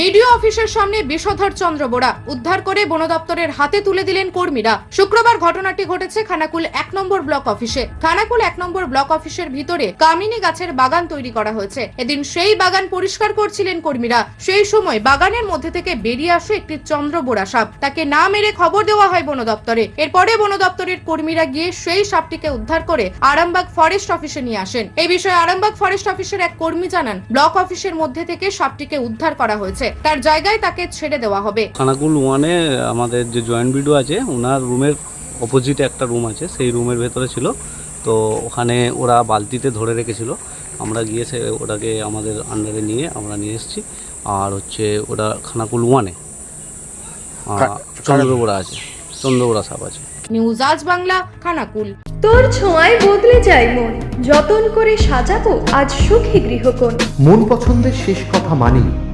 BDO অফিসের সামনে বিষধর চন্দ্র বোরা। উদ্ধার করে বন দপ্তরের হাতে তুলে দিলেন কর্মীরা। শুক্রবার ঘটনাটি ঘটেছে খানাকুল এক নম্বর ব্লক অফিসে। খানাকুল এক নম্বর ব্লক অফিসের ভিতরে কামিনী গাছের বাগান তৈরি করা হয়েছে। এদিন সেই বাগান পরিষ্কার করছিলেন কর্মীরা। সেই সময় বাগানের মধ্যে থেকে বেরিয়ে আসে একটি চন্দ্র বোরা সাপ। তাকে না মেরে খবর দেওয়া হয় বন দপ্তরে। এরপরে বন দপ্তরের কর্মীরা গিয়ে সেই সাপটিকে উদ্ধার করে আরামবাগ ফরেস্ট অফিসে নিয়ে আসেন। এই বিষয়ে আরামবাগ ফরেস্ট অফিসের এক কর্মী জানান, ব্লক অফিসের মধ্যে থেকে সাপটিকে উদ্ধার করা হয়েছে। তার জায়গায় তাকে ছেড়ে দেওয়া হবে। খানাকুল ওয়ানে আমাদের যে জয়েন্ট ভিডিও আছে ওনার রুমের অপোজিটে একটা রুম আছে সেই রুমের ভেতরে ছিল। তো ওখানে ওরা বালতিতে ধরে রেখেছিল। আমরা গিয়ে সে ওটাকে আমাদের আন্ডারে নিয়ে আমরা নিয়ে এসেছি। আর হচ্ছে ওটা খানাকুল ওয়ানে। চন্দ্রগোড়া আছে। চন্দ্রগোড়া সাপ আছে। নিউজ আজ বাংলা খানাকুল। তোর ছোঁয়ায় বদলে যায় মন। যতন করে সাজাবো আজ সুখী গৃহকোণ। মন পছন্দের শেষ কথা মানি